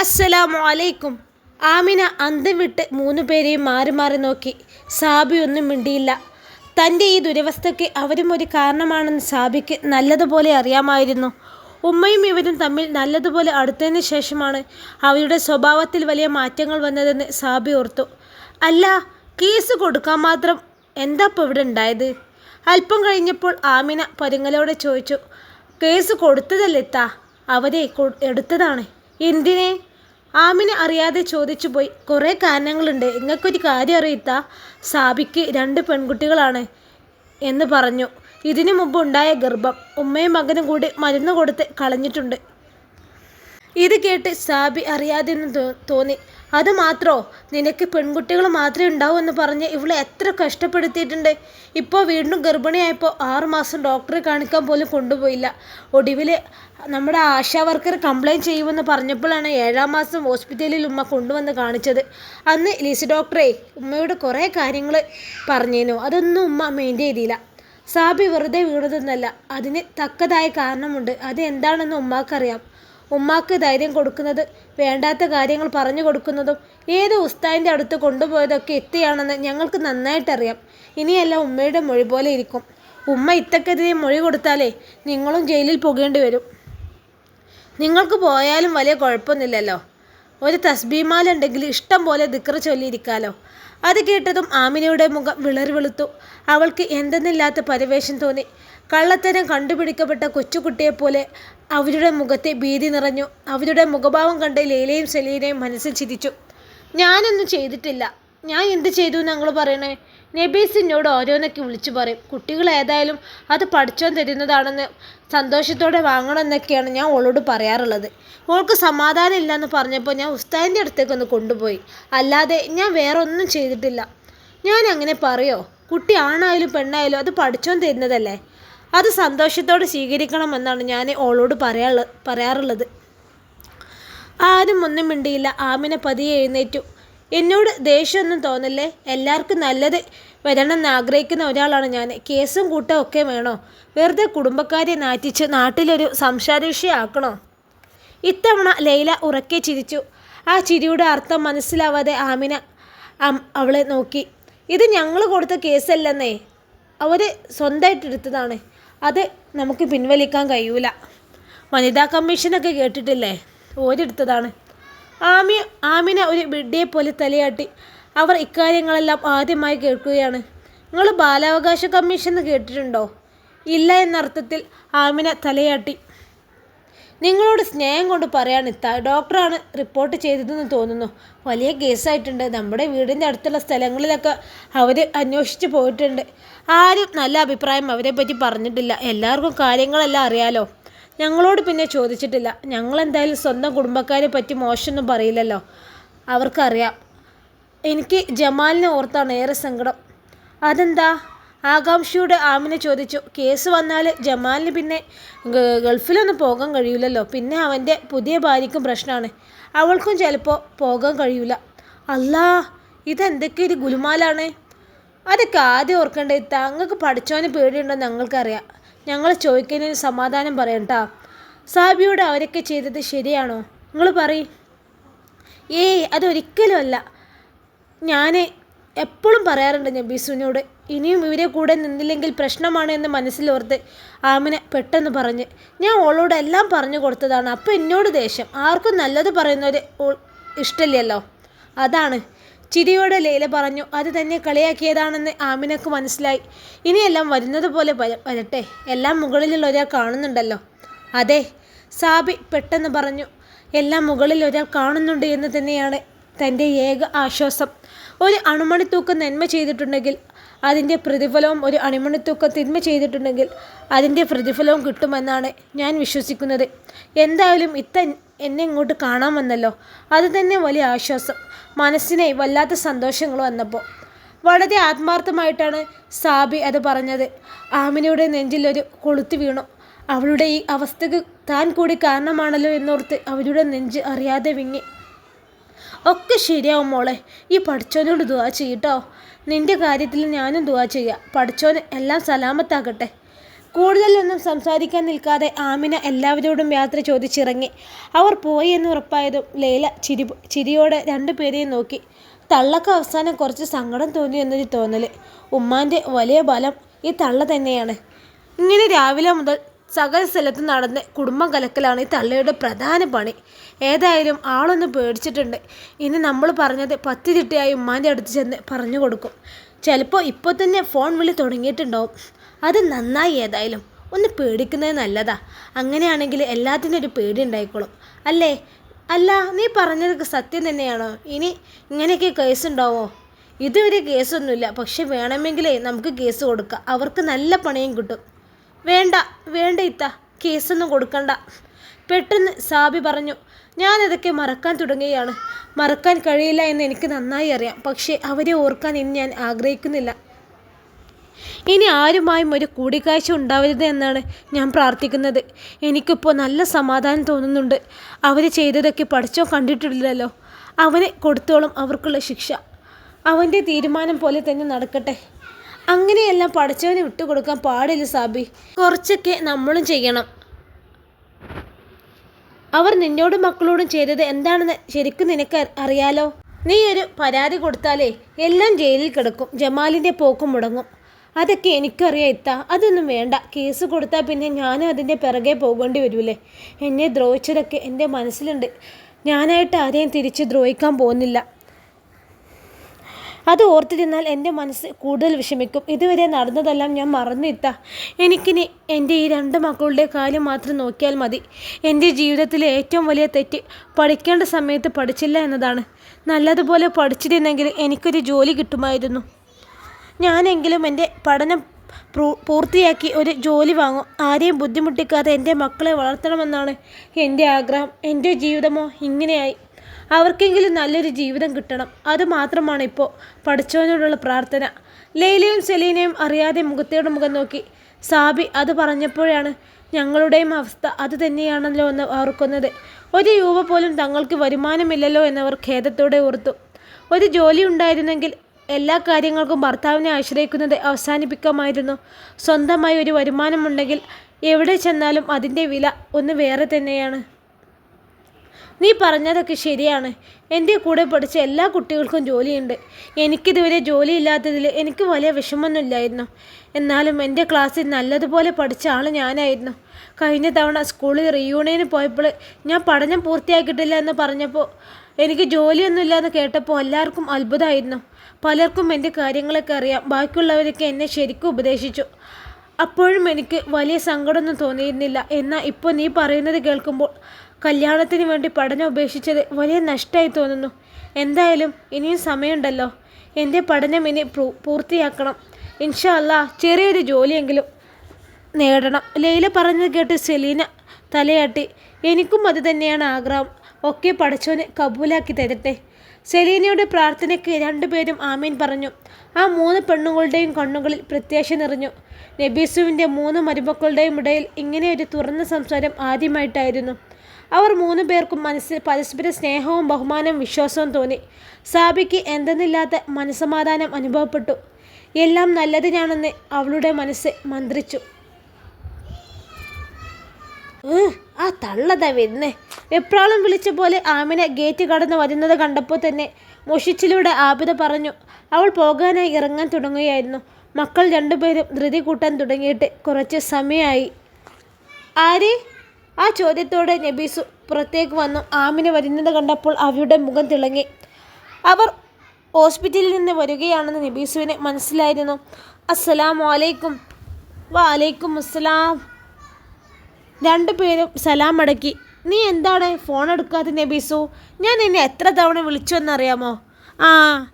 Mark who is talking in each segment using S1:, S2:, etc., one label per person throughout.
S1: അസ്സലാമു അലൈക്കും. ആമിന അന്തം വിട്ട് മൂന്ന് പേരെയും മാറി മാറി നോക്കി. സാബി ഒന്നും മിണ്ടിയില്ല. തന്റെ ഈ ദുരവസ്ഥയ്ക്ക് അവരും ഒരു കാരണമാണെന്ന് സാബിക്ക് നല്ലതുപോലെ അറിയാമായിരുന്നു. ഉമ്മയും ഇവരും തമ്മിൽ നല്ലതുപോലെ അടുത്തതിന് ശേഷമാണ് അവരുടെ സ്വഭാവത്തിൽ വലിയ മാറ്റങ്ങൾ വന്നതെന്ന് സാബി ഓർത്തു. അല്ല കേസ് കൊടുക്കാൻ മാത്രം എന്താ ഇപ്പോൾ ഇവിടെ ഉണ്ടായത്? അല്പം കഴിഞ്ഞപ്പോൾ ആമിന പരുങ്ങലോടെ ചോദിച്ചു കേസ് കൊടുത്തതല്ലേ താ അവരെ എടുത്തതാണ്. എന്തിനെ? ആമിന അറിയാതെ ചോദിച്ചു പോയി. കുറേ കാരണങ്ങളുണ്ട്. നിങ്ങൾക്കൊരു കാര്യം അറിയിത്ത? സാബിക്ക് രണ്ട് പെൺകുട്ടികളാണ് എന്ന് പറഞ്ഞു. ഇതിനു മുമ്പ് ഉണ്ടായ ഗർഭം ഉമ്മയും മകനും കൂടി മരുന്ന് കൊടുത്ത് കളഞ്ഞിട്ടുണ്ട്. ഇത് കേട്ട് സാബി അറിയാതെ തോന്നി. അത് മാത്രോ? നിനക്ക് പെൺകുട്ടികൾ മാത്രമേ ഉണ്ടാവൂ എന്ന് പറഞ്ഞ് ഇവളെ എത്ര കഷ്ടപ്പെടുത്തിയിട്ടുണ്ട്. ഇപ്പോൾ വീണ്ടും ഗർഭിണിയായപ്പോൾ ആറുമാസം ഡോക്ടറെ കാണിക്കാൻ പോലും കൊണ്ടുപോയില്ല. ഒടുവിൽ നമ്മുടെ ആശാ വർക്കർ കംപ്ലൈന്റ് ചെയ്യുമെന്ന് പറഞ്ഞപ്പോഴാണ് ഏഴാം മാസം ഹോസ്പിറ്റലിൽ ഉമ്മ കൊണ്ടുവന്ന് കാണിച്ചത്. അന്ന് ലിസി ഡോക്ടറെ ഉമ്മയോട് കുറേ കാര്യങ്ങൾ പറഞ്ഞിരുന്നു അതൊന്നും ഉമ്മ മെയിന്റെയിൻ ചെയ്തില്ല. സാബി വെറുതെ വീണതെന്നല്ല. അതിന് തക്കതായ കാരണമുണ്ട്. അത് എന്താണെന്ന് ഉമ്മാക്കറിയാം. ഉമ്മാക്ക് ധൈര്യം കൊടുക്കുന്നത് വേണ്ടാത്ത കാര്യങ്ങൾ പറഞ്ഞു കൊടുക്കുന്നതും ഏത് ഉസ്താദിന്റെ അടുത്ത് കൊണ്ടുപോയതൊക്കെ എത്തിയാണെന്ന് ഞങ്ങൾക്ക് നന്നായിട്ടറിയാം. ഇനിയെല്ലാം ഉമ്മയുടെ മൊഴി പോലെ ഇരിക്കും. ഉമ്മ ഇത്തക്കെതിരെ മൊഴി കൊടുത്താലേ നിങ്ങളും ജയിലിൽ പോകേണ്ടി വരും. നിങ്ങൾക്ക് പോയാലും വലിയ കുഴപ്പമൊന്നുമില്ലല്ലോ. ഒരു തസ്ബീമാല ഉണ്ടെങ്കിൽ ഇഷ്ടം പോലെ ദിക്കറ് ചൊല്ലിയിരിക്കാലോ. അത് കേട്ടതും ആമിനയുടെ മുഖം വിളറി വെളുത്തു. അവൾക്ക് എന്തെന്നില്ലാത്ത പരിവേഷം തോന്നി. കള്ളത്തരം കണ്ടുപിടിക്കപ്പെട്ട കൊച്ചുകുട്ടിയെപ്പോലെ അവരുടെ മുഖത്തെ ഭീതി നിറഞ്ഞു. അവരുടെ മുഖഭാവം കണ്ട് ലീലയും സെലീനയും മനസ്സിൽ ചിരിച്ചു. ഞാനൊന്നും ചെയ്തിട്ടില്ല. ഞാൻ എന്ത് ചെയ്തു ഞങ്ങൾ പറയണേ? നബീസിനോട് ഓരോന്നൊക്കെ വിളിച്ചു പറയും. കുട്ടികൾ ഏതായാലും അത് പഠിച്ചോൻ തരുന്നതാണെന്ന് സന്തോഷത്തോടെ വാങ്ങണമെന്നൊക്കെയാണ് ഞാൻ ഓളോട് പറയാറുള്ളത്. ഓൾക്ക് സമാധാനം ഇല്ലയെന്ന് പറഞ്ഞപ്പോൾ ഞാൻ ഉസ്താദിന്റെ അടുത്തേക്ക് ഒന്ന് കൊണ്ടുപോയി. അല്ലാതെ ഞാൻ വേറെ ഒന്നും ചെയ്തിട്ടില്ല. ഞാൻ അങ്ങനെ പറയോ? കുട്ടി ആണായാലും പെണ്ണായാലും അത് പഠിച്ചോൻ തരുന്നതല്ലേ? അത് സന്തോഷത്തോടെ സ്വീകരിക്കണമെന്നാണ് ഞാൻ ഓളോട് പറയാൾ പറയാറുള്ളത്. ആരും ഒന്നും മിണ്ടിയില്ല. ആമിനെ പതിയെ എഴുന്നേറ്റു. എന്നോട് ദേഷ്യമൊന്നും തോന്നല്ലേ? എല്ലാവർക്കും നല്ലത് വരണമെന്ന് ആഗ്രഹിക്കുന്ന ഒരാളാണ് ഞാൻ കേസും കൂട്ടവും ഒക്കെ വേണോ? വെറുതെ കുടുംബക്കാരെ നാറ്റിച്ച് നാട്ടിലൊരു സംസാര വിഷയമാക്കണോ ഇത്തവണ ലൈല ഉറക്കെ ചിരിച്ചു. ആ ചിരിയുടെ അർത്ഥം മനസ്സിലാവാതെ ആമിന അവളെ നോക്കി. ഇത് ഞങ്ങൾ കൊടുത്ത കേസല്ലെന്നേ. അവർ സ്വന്തമായിട്ട് എടുത്തതാണ് അത് നമുക്ക് പിൻവലിക്കാൻ കഴിയൂല. വനിതാ കമ്മീഷനൊക്കെ കേട്ടിട്ടില്ലേ? ഓരെടുത്തതാണ്. ആമി ആമിന ഒരു ബിഡ്ഡിയെ പോലെ തലയാട്ടി അവർ ഇക്കാര്യങ്ങളെല്ലാം ആദ്യമായി കേൾക്കുകയാണ്. നിങ്ങൾ ബാലാവകാശ കമ്മീഷൻ കേട്ടിട്ടുണ്ടോ? ഇല്ല എന്നർത്ഥത്തിൽ ആമിന തലയാട്ടി. നിങ്ങളോട് സ്നേഹം കൊണ്ട് പറയാൻ ഡോക്ടറാണ് റിപ്പോർട്ട് ചെയ്തതെന്ന് തോന്നുന്നു. വലിയ കേസായിട്ടുണ്ട്. നമ്മുടെ വീടിന്റെ അടുത്തുള്ള സ്ഥലങ്ങളിലൊക്കെ അവർ അന്വേഷിച്ച് പോയിട്ടുണ്ട്. ആരും നല്ല അഭിപ്രായം അവരെ പറ്റി പറഞ്ഞിട്ടില്ല. എല്ലാവർക്കും കാര്യങ്ങളെല്ലാം അറിയാലോ. ഞങ്ങളോട് പിന്നെ ചോദിച്ചിട്ടില്ല. ഞങ്ങൾ എന്തായാലും സ്വന്തം കുടുംബക്കാരെ പറ്റി മോശമൊന്നും പറയില്ലല്ലോ. അവർക്കറിയാം. എനിക്ക് ജമാലിനെ ഓർത്താണ് ഏറെ സങ്കടം. അതെന്താ? ആകാംക്ഷയുടെ ആമിനെ ചോദിച്ചു കേസ് വന്നാൽ ജമാലിന് പിന്നെ ഗൾഫിലൊന്നും പോകാൻ കഴിയില്ലല്ലോ പിന്നെ അവന്റെ പുതിയ ഭാര്യയ്ക്കും പ്രശ്നമാണ് അവൾക്കും ചിലപ്പോൾ പോകാൻ കഴിയില്ല അല്ലാ ഇതെന്തൊക്കെ ഒരു ഗുലുമാലാണ്? അതൊക്കെ ആദ്യം ഓർക്കേണ്ടത് തങ്ങൾക്ക് പഠിച്ചവന് പേടിയുണ്ടോ ഞങ്ങൾക്കറിയാം. ഞങ്ങൾ ചോദിക്കുന്നതിന് സമാധാനം പറയണ്ടാ സാബിയോട് അവരൊക്കെ ചെയ്തത് ശരിയാണോ? നിങ്ങൾ പറയും. ഏയ് അതൊരിക്കലും അല്ല. ഞാൻ എപ്പോഴും പറയാറുണ്ട് നബീസുവിനോട് ഇനിയും ഇവരെ കൂടെ നിന്നില്ലെങ്കിൽ പ്രശ്നമാണ് എന്ന് മനസ്സിലോർത്ത് ആമിന പെട്ടെന്ന് പറഞ്ഞ് ഞാൻ ഓളോട് എല്ലാം പറഞ്ഞു കൊടുത്തതാണ്. അപ്പം എന്നോട് ദേഷ്യം. ആർക്കും നല്ലത് പറയുന്നവർ ഇഷ്ടമില്ലല്ലോ അതാണ്. ചിരിയോടെ ലൈല പറഞ്ഞു അത് തന്നെ കളിയാക്കിയതാണെന്ന് ആമിനക്ക് മനസ്സിലായി. ഇനിയെല്ലാം വരുന്നത് പോലെ വരട്ടെ. എല്ലാം മുകളിലുള്ള ഒരാൾ കാണുന്നുണ്ടല്ലോ. അതെ സാബി പെട്ടെന്ന് പറഞ്ഞു എല്ലാം മുകളിൽ ഒരാൾ കാണുന്നുണ്ട് എന്ന് തന്നെയാണ് തന്റെ ഏക ആശ്വാസം. ഒരു അണുമണിത്തൂക്കം നന്മ ചെയ്തിട്ടുണ്ടെങ്കിൽ അതിന്റെ പ്രതിഫലവും ഒരു അണിമണിത്തൂക്കം തിന്മ ചെയ്തിട്ടുണ്ടെങ്കിൽ അതിന്റെ പ്രതിഫലവും കിട്ടുമെന്നാണ് ഞാൻ വിശ്വസിക്കുന്നത്. എന്തായാലും ഇത്ത എന്നെ ഇങ്ങോട്ട് കാണാൻ വന്നല്ലോ അത് തന്നെ വലിയ ആശ്വാസം. മനസ്സിനെ വല്ലാത്ത സന്തോഷങ്ങൾ വന്നപ്പോൾ. വളരെ ആത്മാർത്ഥമായിട്ടാണ് സാബി അത് പറഞ്ഞത്. ആമിനയുടെ നെഞ്ചിലൊരു കൊളുത്തു വീണു. അവളുടെ ഈ അവസ്ഥക്ക് താൻ കൂടി കാരണമാണല്ലോ എന്നോർത്ത് അവരുടെ നെഞ്ച് അറിയാതെ വിങ്ങി. ഒക്കെ ശരിയാവും മോളെ. ഈ പഠിച്ചോനോട് ദുവാ ചെയ്യട്ടോ. നിന്റെ കാര്യത്തിൽ ഞാനും ദുവാ ചെയ്യാം. പഠിച്ചോന് എല്ലാം സലാമത്താകട്ടെ. കൂടുതലൊന്നും സംസാരിക്കാൻ നിൽക്കാതെ ആമിന എല്ലാവരോടും യാത്ര ചോദിച്ചിറങ്ങി. അവർ പോയി എന്ന് ഉറപ്പായതും ലൈല ചിരി ചിരിയോടെ രണ്ടുപേരെയും നോക്കി. തള്ളക്ക് അവസാനം കുറച്ച് സങ്കടം തോന്നി എന്നൊരു തോന്നൽ ഉമ്മാന്റെ വലിയ ബലം ഈ തള്ള തന്നെയാണ്. ഇങ്ങനെ രാവിലെ മുതൽ സകല സ്ഥലത്ത് നടന്ന് കുടുംബം കലക്കലാണ് ഈ തള്ളയുടെ പ്രധാന പണി. ഏതായാലും ആളൊന്ന് പേടിച്ചിട്ടുണ്ട്. ഇനി നമ്മൾ പറഞ്ഞത് പത്ത് ചിട്ടയായി ഉമ്മാന്റെ അടുത്ത് ചെന്ന് പറഞ്ഞു കൊടുക്കും. ചിലപ്പോൾ ഇപ്പോൾ തന്നെ ഫോൺ വിളി തുടങ്ങിയിട്ടുണ്ടാവും. അത് നന്നായി ഏതായാലും. ഒന്ന് പേടിക്കുന്നത് നല്ലതാ. അങ്ങനെയാണെങ്കിൽ എല്ലാത്തിനും ഒരു പേടി ഉണ്ടായിക്കോളും. അല്ലേ? അല്ല നീ പറഞ്ഞതൊക്കെ സത്യം തന്നെയാണോ? ഇനി ഇങ്ങനെയൊക്കെ കേസ് ഉണ്ടാവോ? ഇതുവരെ കേസൊന്നുമില്ല പക്ഷെ വേണമെങ്കിലേ നമുക്ക് കേസ് കൊടുക്കാം. അവർക്ക് നല്ല പണിയും കിട്ടും. വേണ്ട വേണ്ട ഇത്ത കേസൊന്നും കൊടുക്കണ്ട. പെട്ടെന്ന് സാബി പറഞ്ഞു ഞാനതൊക്കെ മറക്കാൻ തുടങ്ങുകയാണ് മറക്കാൻ കഴിയില്ല എന്ന് എനിക്ക് നന്നായി അറിയാം. പക്ഷേ അവരെ ഓർക്കാൻ ഇനി ഞാൻ ആഗ്രഹിക്കുന്നില്ല. ഇനി ആരുമായും ഒരു കൂടിക്കാഴ്ച ഉണ്ടാവരുത് എന്നാണ് ഞാൻ പ്രാർത്ഥിക്കുന്നത്. എനിക്കിപ്പോൾ നല്ല സമാധാനം തോന്നുന്നുണ്ട്. അവർ ചെയ്തതൊക്കെ പഠിച്ചോ കണ്ടിട്ടില്ലല്ലോ. അവനെ കൊടുത്തോളും അവർക്കുള്ള ശിക്ഷ. അവന്റെ തീരുമാനം പോലെ തന്നെ നടക്കട്ടെ. അങ്ങനെയെല്ലാം പഠിച്ചവനെ വിട്ടുകൊടുക്കാൻ പാടില്ല സാബി. കുറച്ചൊക്കെ നമ്മളും ചെയ്യണം. അവർ നിന്നോടും മക്കളോടും ചെയ്തത് എന്താണെന്ന് ശരിക്കും നിനക്ക് അറിയാലോ? നീ ഒരു പരാതി കൊടുത്താലേ എല്ലാം ജയിലിൽ കിടക്കും ജമാലിന്റെ പോക്കും മുടങ്ങും. അതൊക്കെ എനിക്കറിയാം ഇത്ത. അതൊന്നും വേണ്ട. കേസ് കൊടുത്താൽ പിന്നെ ഞാനും അതിന്റെ പിറകെ പോകേണ്ടി വരൂലേ? എന്നെ ദ്രോഹിച്ചതൊക്കെ എന്റെ മനസ്സിലുണ്ട്. ഞാനായിട്ട് ആരെയും തിരിച്ച് ദ്രോഹിക്കാൻ പോകുന്നില്ല. അത് ഓർത്തിരുന്നാൽ എന്റെ മനസ്സ് കൂടുതൽ വിഷമിക്കും. ഇതുവരെ നടന്നതെല്ലാം ഞാൻ മറന്നിത്ത എനിക്കിനി എന്റെ ഈ രണ്ട് മക്കളുടെ കാര്യം മാത്രം നോക്കിയാൽ മതി. എന്റെ ജീവിതത്തിലെ ഏറ്റവും വലിയ തെറ്റ് പഠിക്കേണ്ട സമയത്ത് പഠിച്ചില്ല എന്നതാണ്. നല്ലതുപോലെ പഠിച്ചിരുന്നെങ്കിൽ എനിക്കൊരു ജോലി കിട്ടുമായിരുന്നു. ഞാനെങ്കിലും എന്റെ പഠനം പൂർത്തിയാക്കി ഒരു ജോലി വാങ്ങും. ആരെയും ബുദ്ധിമുട്ടിക്കാതെ എന്റെ മക്കളെ വളർത്തണമെന്നാണ് എന്റെ ആഗ്രഹം. എന്റെ ജീവിതമോ ഇങ്ങനെയായി. അവർക്കെങ്കിലും നല്ലൊരു ജീവിതം കിട്ടണം. അത് മാത്രമാണ് ഇപ്പോൾ പഠിച്ചവനോടുള്ള പ്രാർത്ഥന. ലൈലയും സെലീനയും അറിയാതെ മുഖത്തോട് മുഖം നോക്കി. സാബി അത് പറഞ്ഞപ്പോഴാണ് ഞങ്ങളുടെയും അവസ്ഥ അത് തന്നെയാണല്ലോ എന്ന് ഓർക്കുന്നത്. ഒരു രൂപ പോലും തങ്ങൾക്ക് വരുമാനമില്ലല്ലോ എന്നവർ ഖേദത്തോടെ ഓർത്തു. ഒരു ജോലി ഉണ്ടായിരുന്നെങ്കിൽ എല്ലാ കാര്യങ്ങൾക്കും ഭർത്താവിനെ ആശ്രയിക്കുന്നത് അവസാനിപ്പിക്കാമായിരുന്നു. സ്വന്തമായി ഒരു വരുമാനമുണ്ടെങ്കിൽ എവിടെ ചെന്നാലും അതിന്റെ വില ഒന്ന് വേറെ തന്നെയാണ്. നീ പറഞ്ഞതൊക്കെ ശരിയാണ്. എന്റെ കൂടെ പഠിച്ച എല്ലാ കുട്ടികൾക്കും ജോലിയുണ്ട്. എനിക്കിതുവരെ ജോലിയില്ലാത്തതിൽ എനിക്ക് വലിയ വിഷമമൊന്നുമില്ലായിരുന്നു. എന്നാലും എന്റെ ക്ലാസ്സിൽ നല്ലതുപോലെ പഠിച്ച ആൾ ഞാനായിരുന്നു. കഴിഞ്ഞ തവണ സ്കൂളിൽ റീയൂണിയന് പോയപ്പോൾ ഞാൻ പഠനം പൂർത്തിയാക്കിയിട്ടില്ല എന്ന് പറഞ്ഞപ്പോൾ എനിക്ക് ജോലിയൊന്നുമില്ല എന്ന് കേട്ടപ്പോൾ എല്ലാവർക്കും അത്ഭുതമായിരുന്നു. പലർക്കും എന്റെ കാര്യങ്ങളൊക്കെ അറിയാം. ബാക്കിയുള്ളവരൊക്കെ എന്നെ ശരിക്കും ഉപദേശിച്ചു. അപ്പോഴും എനിക്ക് വലിയ സങ്കടമൊന്നും തോന്നിയിരുന്നില്ല. എന്നാൽ ഇപ്പോൾ നീ പറയുന്നത് കേൾക്കുമ്പോൾ കല്യാണത്തിന് വേണ്ടി പഠനം ഉപേക്ഷിച്ചത് വലിയ നഷ്ടമായി തോന്നുന്നു. എന്തായാലും ഇനിയും സമയമുണ്ടല്ലോ. എന്റെ പഠനം ഇനി പൂർത്തിയാക്കണം. ഇൻഷാ അല്ലാ ചെറിയൊരു ജോലിയെങ്കിലും നേടണം. ലൈല പറഞ്ഞത് കേട്ട് സെലീന തലയാട്ടി. എനിക്കും അത് തന്നെയാണ് ആഗ്രഹം. ഒക്കെ പഠിച്ചോനെ കബൂലാക്കി തരട്ടെ. സെലീനയുടെ പ്രാർത്ഥനയ്ക്ക് രണ്ടുപേരും ആമീൻ പറഞ്ഞു. ആ മൂന്ന് പെണ്ണുങ്ങളുടെയും കണ്ണുകളിൽ പ്രത്യാശ നിറഞ്ഞു. നബീസുവിന്റെ മൂന്ന് മരുമക്കളുടെയും ഇടയിൽ ഇങ്ങനെ ഒരു തുറന്ന സംസാരം ആദ്യമായിട്ടായിരുന്നു. അവർ മൂന്ന് പേർക്കും മനസ്സിൽ പരസ്പര സ്നേഹവും ബഹുമാനവും വിശ്വാസവും തോന്നി. സാബിക്ക് എന്തെന്നില്ലാത്ത മനസ്സമാധാനം അനുഭവപ്പെട്ടു. എല്ലാം നല്ലതിനാണെന്ന് അവളുടെ മനസ്സ് മന്ത്രിച്ചു. ആ തള്ളതാ വരുന്നേ. എപ്രാളം വിളിച്ച പോലെ ആമിനെ ഗേറ്റ് കടന്ന് വരുന്നത് കണ്ടപ്പോൾ തന്നെ മുഷിച്ചിലൂടെ ആപിത പറഞ്ഞു അവൾ പോകാനായി ഇറങ്ങാൻ തുടങ്ങുകയായിരുന്നു. മക്കൾ രണ്ടുപേരും ധൃതി കൂട്ടാൻ തുടങ്ങിയിട്ട് കുറച്ച് സമയമായി. ആര്? ആ ചോദ്യത്തോടെ നബീസു പുറത്തേക്ക് വന്നു. ആമിനെ വരുന്നത് കണ്ടപ്പോൾ അവയുടെ മുഖം തിളങ്ങി. അവർ ഹോസ്പിറ്റലിൽ നിന്ന് വരികയാണെന്ന് നബീസുവിന് മനസ്സിലായിരുന്നു. അസ്സലാമു അലൈക്കും. വാലൈക്കും അസ്സലാം. രണ്ടുപേരും സലാം അടക്കി നീ എന്താണ് ഫോൺ എടുക്കാത്ത നബീസു? ഞാൻ നിന്നെ എത്ര തവണ വിളിച്ചു എന്നറിയാമോ ആ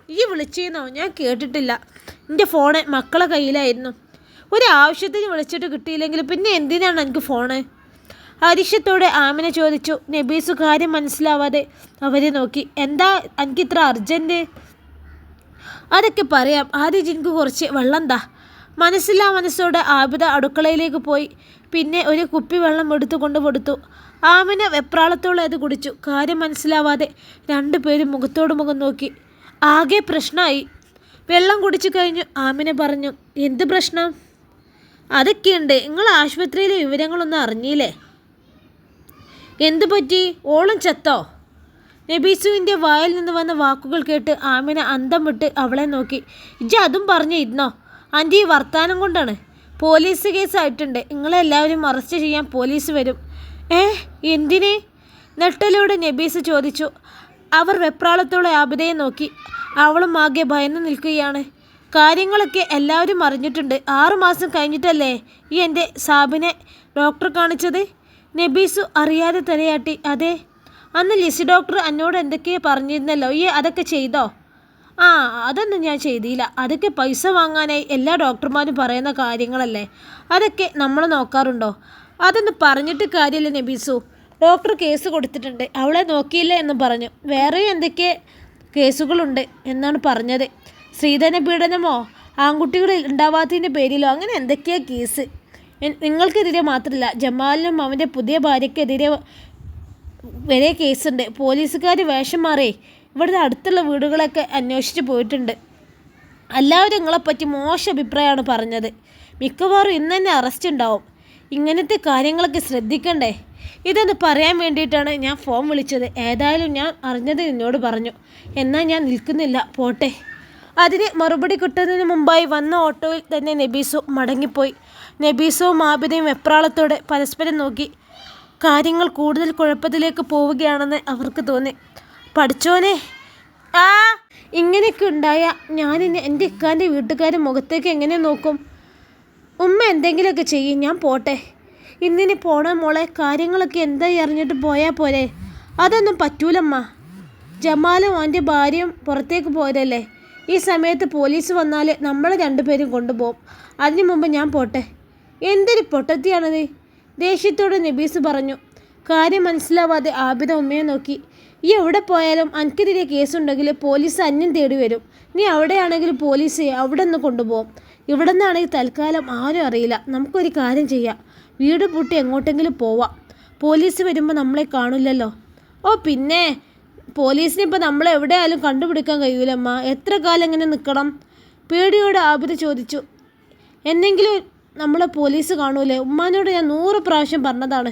S1: ഈ വിളിച്ചെന്നോ? ഞാൻ കേട്ടിട്ടില്ല. എന്റെ ഫോണ് മക്കളെ കയ്യിലായിരുന്നു. ഒരു ആവശ്യത്തിന് വിളിച്ചിട്ട് കിട്ടിയില്ലെങ്കിൽ പിന്നെ എന്തിനാണ് എനിക്ക് ഫോണ്? അരിശത്തോടെ ആമിനെ ചോദിച്ചു നബീസു കാര്യം മനസ്സിലാവാതെ അവരെ നോക്കി. എന്താ എനിക്ക് ഇത്ര അർജന്റ് അതൊക്കെ പറയാം. ആദ്യം ജിൻകു കുറച്ച് വെള്ളം താ. മനസ്സില്ലാ മനസ്സോടെ ആബിദ അടുക്കളയിലേക്ക് പോയി. പിന്നെ ഒരു കുപ്പി വെള്ളം എടുത്തു കൊണ്ട് കൊടുത്തു. ആമിന വെപ്രാളത്തോളം അത് കുടിച്ചു. കാര്യം മനസ്സിലാവാതെ രണ്ടുപേരും മുഖത്തോട് മുഖം നോക്കി. ആകെ പ്രശ്നമായി. വെള്ളം കുടിച്ചു കഴിഞ്ഞു. ആമിന പറഞ്ഞു എന്ത് പ്രശ്നം? അതൊക്കെയുണ്ട്. നിങ്ങൾ ആശുപത്രിയിലെ വിവരങ്ങളൊന്നും അറിഞ്ഞില്ലേ? എന്തു പറ്റി? ഓളും ചത്തോ? നബീസുവിന്റെ വായിൽ നിന്ന് വന്ന വാക്കുകൾ കേട്ട് ആമിന അന്തം വിട്ട് അവളെ നോക്കി. ഇജ്ജ് അതും പറഞ്ഞു ഇരുന്നോ? ആന്റി വർത്താനം കൊണ്ടാണ്. പോലീസ് കേസായിട്ടുണ്ട്. നിങ്ങളെല്ലാവരും അറസ്റ്റ് ചെയ്യാൻ പോലീസ് വരും. ഏ എന്തിന്? നെട്ടലോട് നബീസ് ചോദിച്ചു. അവർ വെപ്രാളത്തോടെ ആബിദയെ നോക്കി. അവളും ആകെ ഭയന്ന് നിൽക്കുകയാണ്. കാര്യങ്ങളൊക്കെ എല്ലാവരും അറിഞ്ഞിട്ടുണ്ട്. ആറുമാസം കഴിഞ്ഞിട്ടല്ലേ ഈ എന്റെ സാബിനെ ഡോക്ടർ കാണിച്ചത്? നബീസു അറിയാതെ തലയാട്ടി. അതെ അന്ന് ലിസി ഡോക്ടർ എന്നോട് എന്തൊക്കെയോ പറഞ്ഞിരുന്നല്ലോ. ഈ അതൊക്കെ ചെയ്തോ? ആ അതൊന്നും ഞാൻ ചെയ്തില്ല. അതൊക്കെ പൈസ വാങ്ങാനായി എല്ലാ ഡോക്ടർമാരും പറയുന്ന കാര്യങ്ങളല്ലേ? അതൊക്കെ നമ്മൾ നോക്കാറുണ്ടോ? അതൊന്നും പറഞ്ഞിട്ട് കാര്യമില്ല നബീസു. ഡോക്ടർ കേസ് കൊടുത്തിട്ടുണ്ട്. അവളെ നോക്കിയില്ല എന്ന് പറഞ്ഞു. വേറെ എന്തൊക്കെ കേസുകളുണ്ട് എന്നാണ് പറഞ്ഞത്? സ്ത്രീധന പീഡനമോ? ആൺകുട്ടികളിൽ ഉണ്ടാവാത്തതിന്റെ പേരിലോ? അങ്ങനെ എന്തൊക്കെയാ കേസ്? നിങ്ങൾക്കെതിരെ മാത്രമല്ല ജമാലിനും അവന്റെ പുതിയ ഭാര്യയ്ക്കെതിരെ വരെ കേസുണ്ട്. പോലീസുകാർ വേഷം മാറി ഇവിടുത്തെ അടുത്തുള്ള വീടുകളൊക്കെ അന്വേഷിച്ച് പോയിട്ടുണ്ട്. എല്ലാവരും നിങ്ങളെപ്പറ്റി മോശം അഭിപ്രായമാണ് പറഞ്ഞത്. മിക്കവാറും ഇന്ന് തന്നെ അറസ്റ്റ് ഉണ്ടാവും. ഇങ്ങനത്തെ കാര്യങ്ങളൊക്കെ ശ്രദ്ധിക്കണ്ടേ? ഇതൊന്ന് പറയാൻ വേണ്ടിയിട്ടാണ് ഞാൻ ഫോൺ വിളിച്ചത്. ഏതായാലും ഞാൻ അറിഞ്ഞത് നിന്നോട് പറഞ്ഞു. എന്നാൽ ഞാൻ നിൽക്കുന്നില്ല. പോട്ടെ. അതിന് മറുപടി കിട്ടുന്നതിന് മുമ്പായി വന്ന ഓട്ടോയിൽ തന്നെ നബീസു മടങ്ങിപ്പോയി. നബീസുവും ആബിദയും വെപ്രാളത്തോടെ പരസ്പരം നോക്കി. കാര്യങ്ങൾ കൂടുതൽ കുഴപ്പത്തിലേക്ക് പോവുകയാണെന്ന് അവർക്ക് തോന്നി. പഠിച്ചോനെ ആ ഇങ്ങനെയൊക്കെ ഉണ്ടായ ഞാൻ എന്റെ ഇക്കാന്റെ വീട്ടുകാരുടെ മുഖത്തേക്ക് എങ്ങനെ നോക്കും? ഉമ്മ എന്തെങ്കിലുമൊക്കെ ചെയ്യും ഞാൻ പോട്ടെ. ഇന്നിനി പോണ മോളെ? കാര്യങ്ങളൊക്കെ എന്തായി അറിഞ്ഞിട്ട് പോയാൽ പോരെ? അതൊന്നും പറ്റൂലമ്മ. ജമാലും അവന്റെ ഭാര്യയും പുറത്തേക്ക് പോരല്ലേ ഈ സമയത്ത് പോലീസ് വന്നാൽ നമ്മളെ രണ്ടുപേരും കൊണ്ടുപോകും. അതിനു മുമ്പ് ഞാൻ പോട്ടെ. എന്തൊരു പൊട്ടത്തിയാണത്? ദേഷ്യത്തോട് നബീസ് പറഞ്ഞു. കാര്യം മനസ്സിലാവാതെ ആബിദ ഉമ്മയെ നോക്കി. ഈ എവിടെ പോയാലും അനക്കെതിരെ കേസുണ്ടെങ്കിൽ പോലീസ് അന്യം തേടി വരും. നീ അവിടെയാണെങ്കിൽ പോലീസ് അവിടെ നിന്ന് കൊണ്ടുപോകും. ഇവിടെ നിന്നാണെങ്കിൽ തൽക്കാലം ആരും അറിയില്ല. നമുക്കൊരു കാര്യം ചെയ്യാം. വീട് പൂട്ടി എങ്ങോട്ടെങ്കിലും പോവാം. പോലീസ് വരുമ്പോൾ നമ്മളെ കാണില്ലല്ലോ? ഓ പിന്നെ? പോലീസിനെ ഇപ്പോൾ നമ്മളെ എവിടെയായാലും കണ്ടുപിടിക്കാൻ കഴിയൂലമ്മ. എത്ര കാലം ഇങ്ങനെ നിൽക്കണം പേടിയോട് ആബിദ ചോദിച്ചു. എന്നെങ്കിലും നമ്മളെ പോലീസ് കാണൂലേ? ഉമ്മാനോട് ഞാൻ നൂറ് പ്രാവശ്യം പറഞ്ഞതാണ്.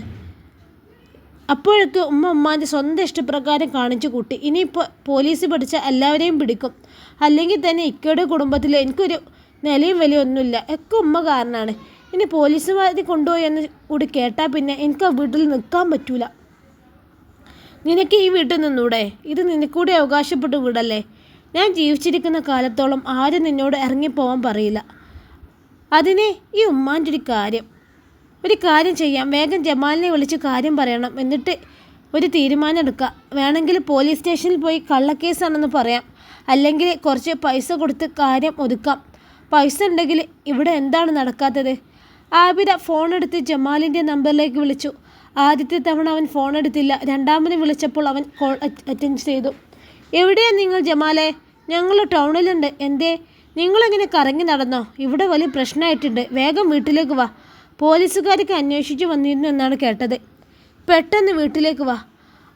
S1: അപ്പോഴൊക്കെ ഉമ്മ ഉമ്മാന്റെ സ്വന്തം ഇഷ്ടപ്രകാരം കാണിച്ചു കൂട്ടി. ഇനിയിപ്പോൾ പോലീസ് പഠിച്ച എല്ലാവരെയും പിടിക്കും. അല്ലെങ്കിൽ തന്നെ ഇക്കയുടെ കുടുംബത്തിൽ എനിക്കൊരു നിലയും വിലയൊന്നുമില്ല ഒക്കെ ഉമ്മ കാരണമാണ് ഇനി പോലീസുമാരി കൊണ്ടുപോയി എന്ന് കൂടി കേട്ടാൽ പിന്നെ എനിക്ക് ആ വീട്ടിൽ നിൽക്കാൻ പറ്റൂല. നിനക്ക് ഈ വീട്ടിൽ നിന്നൂടെ? ഇത് നിനക്കൂടി അവകാശപ്പെട്ട വീടല്ലേ? ഞാൻ ജീവിച്ചിരിക്കുന്ന കാലത്തോളം ആരും നിന്നോട് ഇറങ്ങിപ്പോവാൻ പറയില്ല. അതിനെ ഈ ഉമ്മാന്റെ ഒരു കാര്യം. ഒരു കാര്യം ചെയ്യാം. വേഗം ജമാലിനെ വിളിച്ച് കാര്യം പറയണം. എന്നിട്ട് ഒരു തീരുമാനം എടുക്കുക വേണമെങ്കിൽ പോലീസ് സ്റ്റേഷനിൽ പോയി കള്ളക്കേസാണെന്ന് പറയാം. അല്ലെങ്കിൽ കുറച്ച് പൈസ കൊടുത്ത് കാര്യം ഒതുക്കാം. പൈസ ഉണ്ടെങ്കിൽ ഇവിടെ എന്താണ് നടക്കാത്തത്? ആബിദ ഫോൺ എടുത്ത് ജമാലിന്റെ നമ്പറിലേക്ക് വിളിച്ചു. ആദ്യത്തെ തവണ അവൻ ഫോൺ എടുത്തില്ല. രണ്ടാമത് വിളിച്ചപ്പോൾ അവൻ കോൾ അറ്റൻഡ് ചെയ്തു. എവിടെയാണ് നിങ്ങൾ ജമാലെ? ഞങ്ങൾ ടൗണിലുണ്ട്. എന്തേ? നിങ്ങളിങ്ങനെ കറങ്ങി നടന്നോ? ഇവിടെ വലിയ പ്രശ്നമായിട്ടുണ്ട്. വേഗം വീട്ടിലേക്ക് വാ. പോലീസുകാർക്ക് അന്വേഷിച്ചു വന്നിരുന്നു എന്നാണ് കേട്ടത്. പെട്ടെന്ന് വീട്ടിലേക്ക് വാ.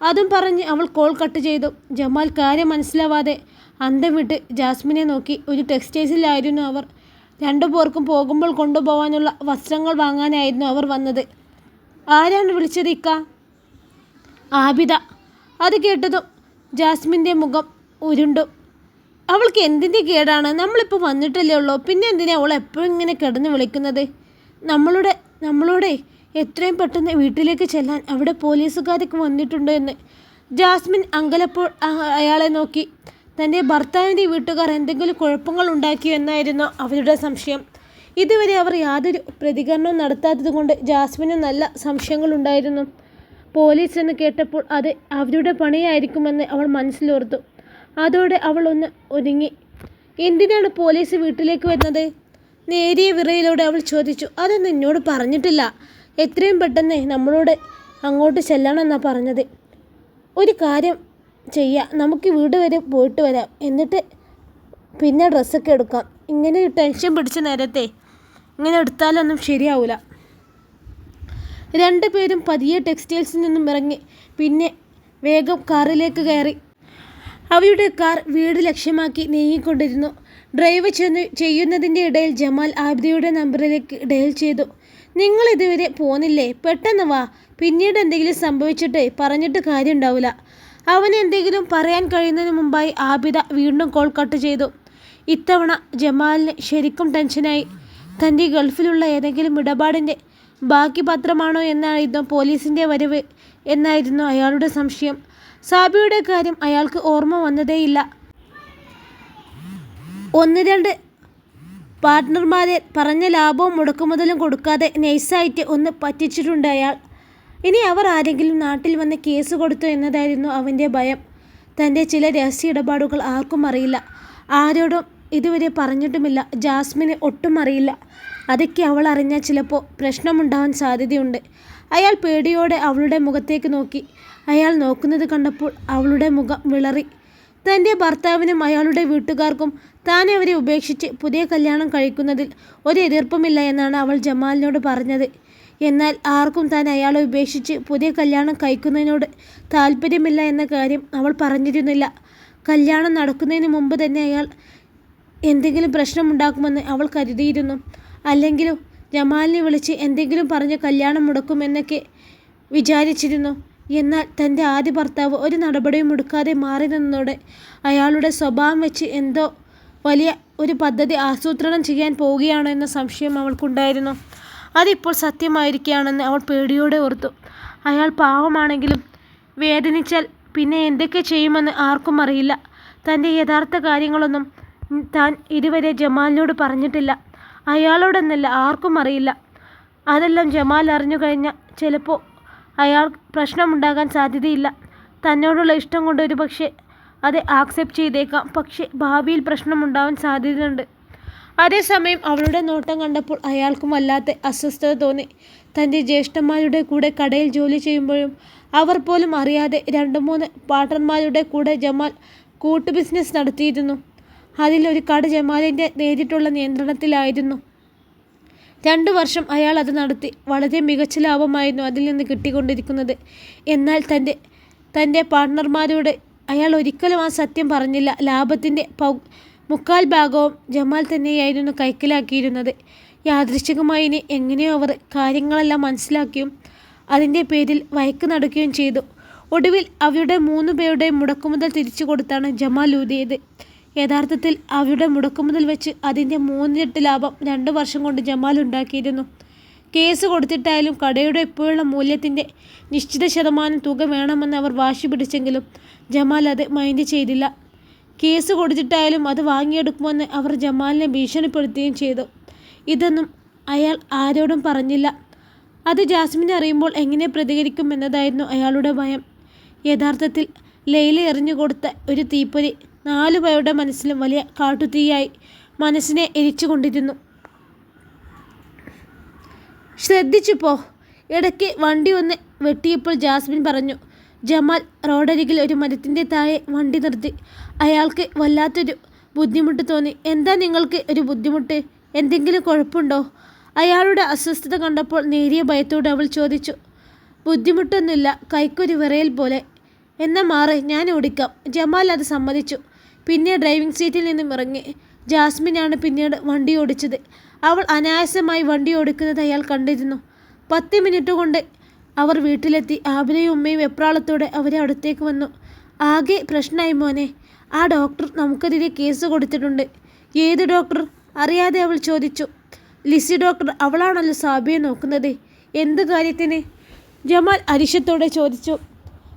S1: അതും പറഞ്ഞ് അവൾ കോൾ കട്ട് ചെയ്തു. ജമാൽ കാര്യം മനസ്സിലാവാതെ അന്തം വിട്ട് ജാസ്മിനെ നോക്കി. ഒരു ടെക്സ്റ്റൈൽസിലായിരുന്നു അവർ. രണ്ടു പേർക്കും പോകുമ്പോൾ കൊണ്ടുപോകാനുള്ള വസ്ത്രങ്ങൾ വാങ്ങാനായിരുന്നു അവർ വന്നത്. ആരാണ് വിളിച്ചത് ഇക്ക? ആബിദ. അത് കേട്ടതും ജാസ്മിന്റെ മുഖം ഉരുണ്ടു. അവൾക്ക് എന്തിന്റെ കേടാണ്? നമ്മളിപ്പോൾ വന്നിട്ടല്ലേ ഉള്ളൂ. പിന്നെ എന്തിനാ അവൾ എപ്പോഴും ഇങ്ങനെ കിടന്ന് വിളിക്കുന്നത്? നമ്മളുടെ നമ്മളോടെ എത്രയും പെട്ടെന്ന് വീട്ടിലേക്ക് ചെല്ലാൻ അവിടെ പോലീസുകാരൊക്കെ വന്നിട്ടുണ്ട് എന്ന്. ജാസ്മിൻ അങ്കലപ്പോൾ അയാളെ നോക്കി. തന്റെ ഭർത്താവിന്റെ വീട്ടുകാർ എന്തെങ്കിലും കുഴപ്പങ്ങൾ ഉണ്ടാക്കിയോ എന്നായിരുന്നു അവരുടെ സംശയം. ഇതുവരെ അവർ യാതൊരു പ്രതികരണവും നടത്താത്തത് കൊണ്ട് ജാസ്മിന് നല്ല സംശയങ്ങളുണ്ടായിരുന്നു പോലീസ് എന്ന് കേട്ടപ്പോൾ അത് അവരുടെ പണിയായിരിക്കുമെന്ന് അവൾ മനസ്സിലോർത്തു. അതോടെ അവൾ ഒന്ന് ഒതുങ്ങി. എന്തിനാണ് പോലീസ് വീട്ടിലേക്ക് വരുന്നത്? നേരിയ വിറയിലൂടെ അവൾ ചോദിച്ചു. അതൊന്നും എന്നോട് പറഞ്ഞിട്ടില്ല. എത്രയും പെട്ടെന്ന് നമ്മളോട് അങ്ങോട്ട് ചെല്ലണമെന്നാണ് പറഞ്ഞത്. ഒരു കാര്യം ചെയ്യാം. നമുക്ക് വീട് വരെ പോയിട്ട് വരാം. എന്നിട്ട് പിന്നെ ഡ്രസ്സൊക്കെ എടുക്കാം. ഇങ്ങനെ ടെൻഷൻ പിടിച്ച നേരത്തെ ഇങ്ങനെ എടുത്താലൊന്നും ശരിയാവില്ല രണ്ടുപേരും പതിയെ ടെക്സ്റ്റൈൽസിൽ നിന്നും ഇറങ്ങി. പിന്നെ വേഗം കാറിലേക്ക് കയറി. അവയുടെ കാർ വീട് ലക്ഷ്യമാക്കി നീങ്ങിക്കൊണ്ടിരുന്നു. ഡ്രൈവ് ചെന്ന് ചെയ്യുന്നതിന്റെ ഇടയിൽ ജമാൽ ആബിദയുടെ നമ്പറിലേക്ക് ഡയൽ ചെയ്തു. നിങ്ങൾ ഇതുവരെ പോന്നില്ലേ? പെട്ടെന്ന് വാ. പിന്നീട് എന്തെങ്കിലും സംഭവിച്ചിട്ട് പറഞ്ഞിട്ട് കാര്യം ഉണ്ടാവില്ല അവന് എന്തെങ്കിലും പറയാൻ കഴിയുന്നതിന് മുമ്പായി ആബിദ വീണ്ടും കോൾ കട്ട് ചെയ്തു. ഇത്തവണ ജമാലിന് ശരിക്കും ടെൻഷനായി. തന്റെ ഗൾഫിലുള്ള ഏതെങ്കിലും ഇടപാടിന്റെ ബാക്കി പത്രമാണോ എന്നായിരുന്നു പോലീസിന്റെ വരവ് എന്നായിരുന്നു അയാളുടെ സംശയം. സാബിയുടെ കാര്യം അയാൾക്ക് ഓർമ്മ വന്നതേയില്ല. ഒന്ന് രണ്ട് പാർട്ട്ണർമാരെ പറഞ്ഞ ലാഭവും മുടക്കുമുതലും കൊടുക്കാതെ നൈസായിട്ട് ഒന്ന് പറ്റിച്ചിട്ടുണ്ട് അയാൾ. ഇനി അവർ ആരെങ്കിലും നാട്ടിൽ വന്ന് കേസ് കൊടുത്തു എന്നതായിരുന്നു അവന്റെ ഭയം. തന്റെ ചില രഹസ്യ ഇടപാടുകൾ ആർക്കും അറിയില്ല. ആരോടും ഇതുവരെ പറഞ്ഞിട്ടുമില്ല. ജാസ്മിന് ഒട്ടും അറിയില്ല. അതൊക്കെ അവൾ അറിഞ്ഞാൽ ചിലപ്പോൾ പ്രശ്നമുണ്ടാവാൻ സാധ്യതയുണ്ട്. അയാൾ പേടിയോടെ അവളുടെ മുഖത്തേക്ക് നോക്കി. അയാൾ നോക്കുന്നത് കണ്ടപ്പോൾ അവളുടെ മുഖം വിളറി. തന്റെ ഭർത്താവിനും അയാളുടെ വീട്ടുകാർക്കും താൻ അവരെ ഉപേക്ഷിച്ച് പുതിയ കല്യാണം കഴിക്കുന്നതിൽ ഒരു എതിർപ്പുമില്ല എന്നാണ് അവൾ ജമാലിനോട് പറഞ്ഞത്. എന്നാൽ ആർക്കും താൻ അയാളെ ഉപേക്ഷിച്ച് പുതിയ കല്യാണം കഴിക്കുന്നതിനോട് താല്പര്യമില്ല എന്ന കാര്യം അവൾ പറഞ്ഞിരുന്നില്ല. കല്യാണം നടക്കുന്നതിന് മുമ്പ് തന്നെ അയാൾ എന്തെങ്കിലും പ്രശ്നമുണ്ടാക്കുമെന്ന് അവൾ കരുതിയിരുന്നു. അല്ലെങ്കിലും ജമാലിനെ വിളിച്ച് എന്തെങ്കിലും പറഞ്ഞ് കല്യാണം മുടക്കുമെന്നൊക്കെ വിചാരിച്ചിരുന്നു. എന്നാൽ തന്റെ ആദ്യ ഭർത്താവ് ഒരു നടപടിയും എടുക്കാതെ മാറി നിന്നതോടെ അയാളുടെ സ്വഭാവം വെച്ച് എന്തോ വലിയ ഒരു പദ്ധതി ആസൂത്രണം ചെയ്യാൻ പോവുകയാണോ എന്ന സംശയം അവൾക്കുണ്ടായിരുന്നു. അതിപ്പോൾ സത്യമായിരിക്കുകയാണെന്ന് അവൾ പേടിയോടെ ഓർത്തു. അയാൾ പാവമാണെങ്കിലും വേദനിച്ചാൽ പിന്നെ എന്തൊക്കെ ചെയ്യുമെന്ന് ആർക്കും അറിയില്ല. തന്റെ യഥാർത്ഥ കാര്യങ്ങളൊന്നും താൻ ഇതുവരെ ജമാലിനോട് പറഞ്ഞിട്ടില്ല. അയാളോടെന്നല്ല ആർക്കും അറിയില്ല. അതെല്ലാം ജമാൽ അറിഞ്ഞു കഴിഞ്ഞാൽ ചിലപ്പോൾ അയാൾ പ്രശ്നമുണ്ടാകാൻ സാധ്യതയില്ല. തന്നോടുള്ള ഇഷ്ടം കൊണ്ട് ഒരു പക്ഷേ അത് ആക്സെപ്റ്റ് ചെയ്തേക്കാം. പക്ഷേ ഭാവിയിൽ പ്രശ്നമുണ്ടാവാൻ സാധ്യതയുണ്ട്. അതേസമയം അവളുടെ നോട്ടം കണ്ടപ്പോൾ അയാൾക്കും വല്ലാത്ത അസ്വസ്ഥത തോന്നി. തന്റെ ജ്യേഷ്ഠന്മാരുടെ കൂടെ കടയിൽ ജോലി ചെയ്യുമ്പോഴും അവർ പോലും അറിയാതെ രണ്ട് മൂന്ന് പാട്ടന്മാരുടെ കൂടെ ജമാൽ കൂട്ടു ബിസിനസ് നടത്തിയിരുന്നു. അതിലൊരു കട ജമാലിന്റെ നേരിട്ടുള്ള നിയന്ത്രണത്തിലായിരുന്നു. രണ്ടു വർഷം അയാൾ അത് നടത്തി. വളരെ മികച്ച ലാഭമായിരുന്നു അതിൽ നിന്ന് കിട്ടിക്കൊണ്ടിരിക്കുന്നത്. എന്നാൽ തന്റെ തന്റെ പാർട്ട്ണർമാരോട് അയാൾ ഒരിക്കലും ആ സത്യം പറഞ്ഞില്ല. ലാഭത്തിന്റെ പൗ മുക്കാൽ ഭാഗവും ജമാൽ തന്നെയായിരുന്നു കൈക്കലാക്കിയിരുന്നത്. യാദൃശ്ചികമായി ഇനി എങ്ങനെയോ അവർ കാര്യങ്ങളെല്ലാം മനസ്സിലാക്കിയും അതിന്റെ പേരിൽ വയക്ക് നടക്കുകയും ചെയ്തു. ഒടുവിൽ അവരുടെ മൂന്ന് പേരുടെ മുടക്കുമുതൽ തിരിച്ചു കൊടുത്താണ് ജമാൽ ഊതിയത്. യഥാർത്ഥത്തിൽ അവരുടെ മുടക്കുമുതൽ വെച്ച് അതിന്റെ മൂന്നിരട്ട് ലാഭം രണ്ട് വർഷം കൊണ്ട് ജമാൽ ഉണ്ടാക്കിയിരുന്നു. കേസ് കൊടുത്തിട്ടായാലും കടയുടെ ഇപ്പോഴുള്ള മൂല്യത്തിന്റെ നിശ്ചിത ശതമാനം തുക വേണമെന്ന് അവർ വാശി പിടിച്ചെങ്കിലും ജമാൽ അത് മൈൻഡ് ചെയ്തില്ല. കേസ് കൊടുത്തിട്ടായാലും അത് വാങ്ങിയെടുക്കുമെന്ന് അവർ ജമാലിനെ ഭീഷണിപ്പെടുത്തുകയും ചെയ്തു. ഇതൊന്നും അയാൾ ആരോടും പറഞ്ഞില്ല. അത് ജാസ്മിൻ അറിയുമ്പോൾ എങ്ങനെ പ്രതികരിക്കും എന്നതായിരുന്നു അയാളുടെ ഭയം. യഥാർത്ഥത്തിൽ ലൈല എറിഞ്ഞു കൊടുത്ത ഒരു തീപ്പൊരി നാലു പേരുടെ മനസ്സിലും വലിയ കാട്ടുതീയായി മനസ്സിനെ എരിച്ചുകൊണ്ടിരുന്നു. ശ്രദ്ധിച്ചു പോ ഇടയ്ക്ക് വണ്ടി ഒന്ന് വെട്ടിയപ്പോൾ ജാസ്മിൻ പറഞ്ഞു ജമാൽ റോഡരികിൽ ഒരു മരത്തിന്റെ താഴെ വണ്ടി നിർത്തി. അയാൾക്ക് വല്ലാത്തൊരു ബുദ്ധിമുട്ട് തോന്നി. എന്താ നിങ്ങൾക്ക് ഒരു ബുദ്ധിമുട്ട്? എന്തെങ്കിലും കുഴപ്പമുണ്ടോ? അയാളുടെ അസ്വസ്ഥത കണ്ടപ്പോൾ നേരിയ ഭയത്തോടെ അവൾ ചോദിച്ചു ബുദ്ധിമുട്ടൊന്നുമില്ല കൈക്കൊരു വിറയൽ പോലെ. എന്നാ മാറി ഞാൻ ഓടിക്കാം. ജമാൽ അത് സമ്മതിച്ചു. പിന്നെ ഡ്രൈവിംഗ് സീറ്റിൽ നിന്നും ഇറങ്ങി. ജാസ്മിനാണ് പിന്നീട് വണ്ടി ഓടിച്ചത്. അവൾ അനായാസമായി വണ്ടി ഓടിക്കുന്നത് അയാൾ കണ്ടിരുന്നു. പത്ത് മിനിറ്റ് കൊണ്ട് അവർ വീട്ടിലെത്തി. ആബിലയും ഉമ്മയും എപ്രാളത്തോടെ അവരെ അടുത്തേക്ക് വന്നു. ആകെ പ്രശ്നമായി മോനെ. ആ ഡോക്ടർ നമുക്കെതിരെ കേസ് കൊടുത്തിട്ടുണ്ട്. ഏത് ഡോക്ടർ? അറിയാതെ അവൾ ചോദിച്ചു. ലിസി ഡോക്ടർ അവളാണല്ലോ സാബിയെ നോക്കുന്നത്. എന്ത് കാര്യത്തിന്? ജമാൽ അരിശത്തോടെ ചോദിച്ചു.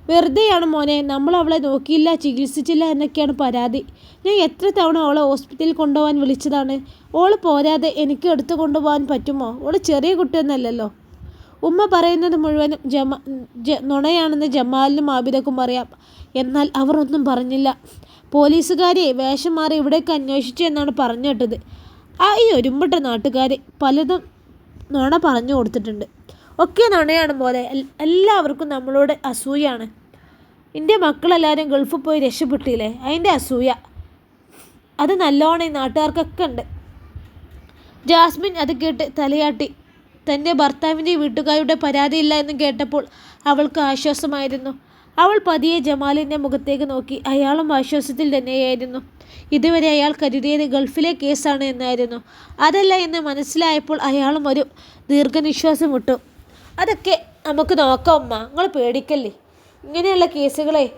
S1: വെറുതെയാണ് മോനെ നമ്മൾ അവളെ നോക്കിയില്ല ചികിത്സിച്ചില്ല എന്നൊക്കെയാണ് പരാതി. ഞാൻ എത്ര തവണ അവളെ ഹോസ്പിറ്റലിൽ കൊണ്ടുപോകാൻ വിളിച്ചതാണ്. ഓൾ പോരാതെ എനിക്ക് എടുത്തു കൊണ്ടുപോകാൻ പറ്റുമോ? ഓൾ ചെറിയ കുട്ടിയൊന്നല്ലല്ലോ. ഉമ്മ പറയുന്നത് മുഴുവനും ജമ ജ നുണയാണെന്ന് ജമാലിനും ആബിദക്കും അറിയാം. എന്നാൽ അവർ ഒന്നും പറഞ്ഞില്ല. പോലീസുകാരെ വേഷം മാറി ഇവിടേക്ക് അന്വേഷിച്ചു എന്നാണ് പറഞ്ഞു കേട്ടത്. ആ ഈ ഒരുമ്പട്ട നാട്ടുകാരെ പലതും നുണ പറഞ്ഞു കൊടുത്തിട്ടുണ്ട്. ഒക്കെ നുണയാണ് പോലെ എല്ലാവർക്കും നമ്മളോട് അസൂയാണ്. എന്റെ മക്കളെല്ലാവരും ഗൾഫിൽ പോയി രക്ഷപ്പെട്ടില്ലേ? അതിന്റെ അസൂയ. അത് നല്ലോണം ഈ നാട്ടുകാർക്കൊക്കെ ഉണ്ട്. ജാസ്മിൻ അത് കേട്ട് തലയാട്ടി. തന്റെ ഭർത്താവിന്റെ വീട്ടുകാരുടെ പരാതിയില്ല എന്ന് കേട്ടപ്പോൾ അവൾക്ക് ആശ്വാസമായിരുന്നു. അവൾ പതിയെ ജമാലിന്റെ മുഖത്തേക്ക് നോക്കി. അയാളും ആശ്വാസത്തിൽ തന്നെയായിരുന്നു. ഇതുവരെ അയാൾ കരുതിയത് ഗൾഫിലെ കേസാണ് എന്നായിരുന്നു. അതല്ല എന്ന് മനസ്സിലായപ്പോൾ അയാളും ഒരു ദീർഘനിശ്വാസം വിട്ടു. അതൊക്കെ നമുക്ക് നോക്കാം അമ്മ. നിങ്ങൾ പേടിക്കല്ലേ? ഇങ്ങനെയുള്ള കേസുകളെ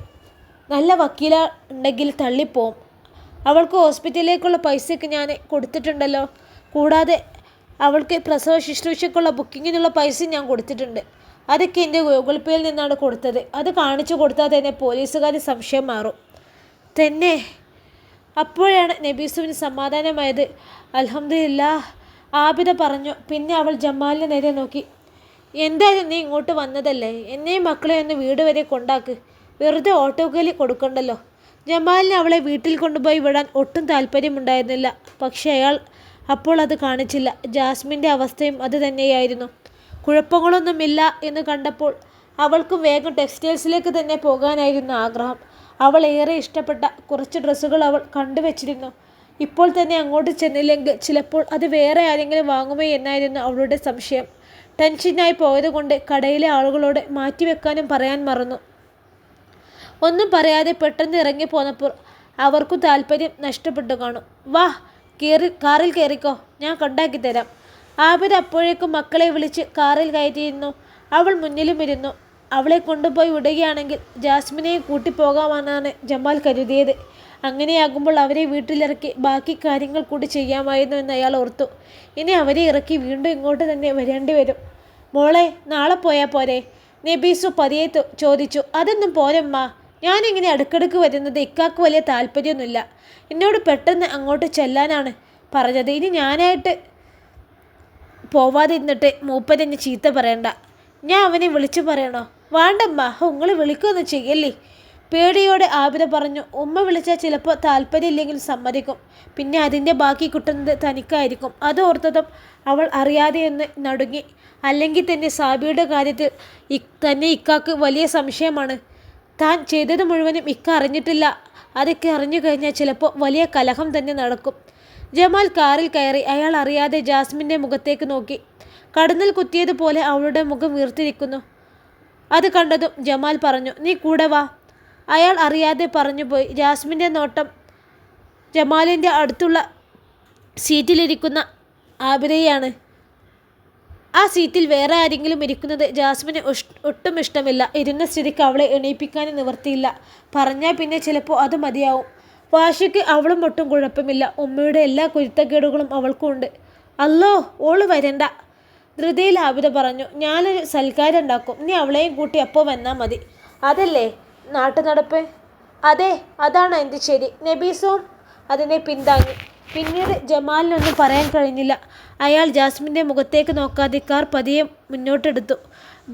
S1: നല്ല വക്കീല ഉണ്ടെങ്കിൽ തള്ളിപ്പോവും. അവൾക്ക് ഹോസ്പിറ്റലിലേക്കുള്ള പൈസയൊക്കെ ഞാൻ കൊടുത്തിട്ടുണ്ടല്ലോ. കൂടാതെ അവൾക്ക് പ്രസവ ശുശ്രൂഷയ്ക്കുള്ള ബുക്കിങ്ങിനുള്ള പൈസ ഞാൻ കൊടുത്തിട്ടുണ്ട്. അതൊക്കെ എന്റെ ഗൂഗിൾ പേയിൽ നിന്നാണ് കൊടുത്തത്. അത് കാണിച്ചു കൊടുത്താൽ തന്നെ പോലീസുകാർ സംശയം മാറും. തന്നെ അപ്പോഴാണ് നബീസുവിന് സമാധാനമായത്. അലഹമില്ല ആബിദ പറഞ്ഞു. പിന്നെ അവൾ ജമാലിനെ നേരെ നോക്കി. എന്തായാലും നീ ഇങ്ങോട്ട് വന്നതല്ലേ? എന്നെയും മക്കളെ ഒന്ന് വീട് വരെ കൊണ്ടാക്ക്. വെറുതെ ഓട്ടോക്കലി കൊടുക്കണ്ടല്ലോ. ജമാലിന് അവളെ വീട്ടിൽ കൊണ്ടുപോയി വിടാൻ ഒട്ടും താല്പര്യമുണ്ടായിരുന്നില്ല. പക്ഷേ അയാൾ അപ്പോൾ അത് കാണിച്ചില്ല. ജാസ്മിന്റെ അവസ്ഥയും അത് തന്നെയായിരുന്നു. കുഴപ്പങ്ങളൊന്നുമില്ല എന്ന് കണ്ടപ്പോൾ അവൾക്കും വേഗം ടെക്സ്റ്റൈൽസിലേക്ക് തന്നെ പോകാനായിരുന്നു ആഗ്രഹം. അവൾ ഏറെ ഇഷ്ടപ്പെട്ട കുറച്ച് ഡ്രസ്സുകൾ അവൾ കണ്ടുവച്ചിരുന്നു ഇപ്പോൾ തന്നെ അങ്ങോട്ട് ചെന്നില്ലെങ്കിൽ ചിലപ്പോൾ അത് വേറെ ആരെങ്കിലും വാങ്ങുമോ എന്നായിരുന്നു അവളുടെ സംശയം. ടെൻഷനായി പോയതുകൊണ്ട് കടയിലെ ആളുകളോട് മാറ്റിവെക്കാനും പറയാൻ മറന്നു. ഒന്നും പറയാതെ പെട്ടെന്ന് ഇറങ്ങി പോന്നപ്പോൾ അവർക്കും താല്പര്യം നഷ്ടപ്പെട്ടു കാണും. വാ കയറി കാറിൽ കയറിക്കോ ഞാൻ കൊണ്ടാക്കി തരാം. ആബിദ് അപ്പോഴേക്കും മക്കളെ വിളിച്ച് കാറിൽ കയറ്റിയിരുന്നു. അവൾ മുന്നിലും ഇരുന്നു. അവളെ കൊണ്ടുപോയി വിടുകയാണെങ്കിൽ ജാസ്മിനെയും കൂട്ടിപ്പോകാമെന്നാണ് ജമാൽ കരുതിയത്. അങ്ങനെയാകുമ്പോൾ അവരെ വീട്ടിലിറക്കി ബാക്കി കാര്യങ്ങൾ കൂടി ചെയ്യാമായിരുന്നു എന്ന് അയാൾ ഓർത്തു. ഇനി അവരെ ഇറക്കി വീണ്ടും ഇങ്ങോട്ട് തന്നെ വരേണ്ടി വരും. മോളെ നാളെ പോയാൽ പോരെ? നബീസു പതിയെ ചോദിച്ചു അതൊന്നും പോരമ്മ. ഞാനിങ്ങനെ അടുക്കടുക്ക് വരുന്നത് ഇക്കാക്ക് വലിയ താല്പര്യമൊന്നുമില്ല. എന്നോട് പെട്ടെന്ന് അങ്ങോട്ട് ചെല്ലാനാണ് പറഞ്ഞത്. ഇനി ഞാനായിട്ട് പോവാതിരുന്നിട്ട് മൂപ്പരെന്നെ ചീത്ത പറയണ്ട. ഞാൻ അവനെ വിളിച്ചു പറയണോ? വേണ്ടമ്മ ഉങ്ങൾ വിളിക്കുകയൊന്നും ചെയ്യല്ലേ? പേടിയോടെ ആബിദ പറഞ്ഞു ഉമ്മ വിളിച്ചാൽ ചിലപ്പോൾ താല്പര്യമില്ലെങ്കിൽ സമ്മതിക്കും. പിന്നെ അതിന്റെ ബാക്കി കിട്ടുന്നത് തനിക്കായിരിക്കും. അത് ഓർത്തതും അവൾ അറിയാതെയൊന്ന് നടുങ്ങി. അല്ലെങ്കിൽ തന്നെ സാബിയുടെ കാര്യത്തിൽ തന്നെ ഇക്കാക്ക് വലിയ സംശയമാണ്. താൻ ചെയ്തത് മുഴുവനും ഇക്ക അറിഞ്ഞിട്ടില്ല. അതൊക്കെ അറിഞ്ഞു കഴിഞ്ഞാൽ ചിലപ്പോൾ വലിയ കലഹം തന്നെ നടക്കും. ജമാൽ കാറിൽ കയറി അയാൾ അറിയാതെ ജാസ്മിന്റെ മുഖത്തേക്ക് നോക്കി. കടന്നൽ കുത്തിയതുപോലെ അവളുടെ മുഖം വീർത്തിരിക്കുന്നു. അത് കണ്ടതും ജമാൽ പറഞ്ഞു നീ കൂടെ വാ. അയാൾ അറിയാതെ പറഞ്ഞുപോയി. ജാസ്മിന്റെ നോട്ടം ജമാലിന്റെ അടുത്തുള്ള സീറ്റിലിരിക്കുന്ന ആബിരയാണ്. ആ സീറ്റിൽ വേറെ ആരെങ്കിലും ഇരിക്കുന്നത് ജാസ്മിന് ഒട്ടും ഇഷ്ടമില്ല. ഇരുന്ന സ്ഥിതിക്ക് അവളെ എണീപ്പിക്കാനും നിവർത്തിയില്ല പറഞ്ഞാൽ പിന്നെ ചിലപ്പോൾ അത് മതിയാവും. വാശിക്ക് അവളും ഒട്ടും കുഴപ്പമില്ല. ഉമ്മയുടെ എല്ലാ കുരുത്തക്കേടുകളും അവൾക്കും ഉണ്ട്. അല്ലോ ഓൾ വരണ്ട. ധൃതിയിൽ ആബിദ പറഞ്ഞു ഞാനൊരു സൽക്കാരം ഉണ്ടാക്കും നീ അവളെയും കൂട്ടി അപ്പോൾ വന്നാൽ മതി. അതല്ലേ? നാട്ടു നടപ്പ് അതെ അതാണ് എന്റെ ശരി. നബീസും അതിനെ പിന്താങ്ങി. പിന്നീട് ജമാലിനൊന്നും പറയാൻ കഴിഞ്ഞില്ല. അയാൾ ജാസ്മിന്റെ മുഖത്തേക്ക് നോക്കാതെ കാർ പതിയെ മുന്നോട്ടെടുത്തു.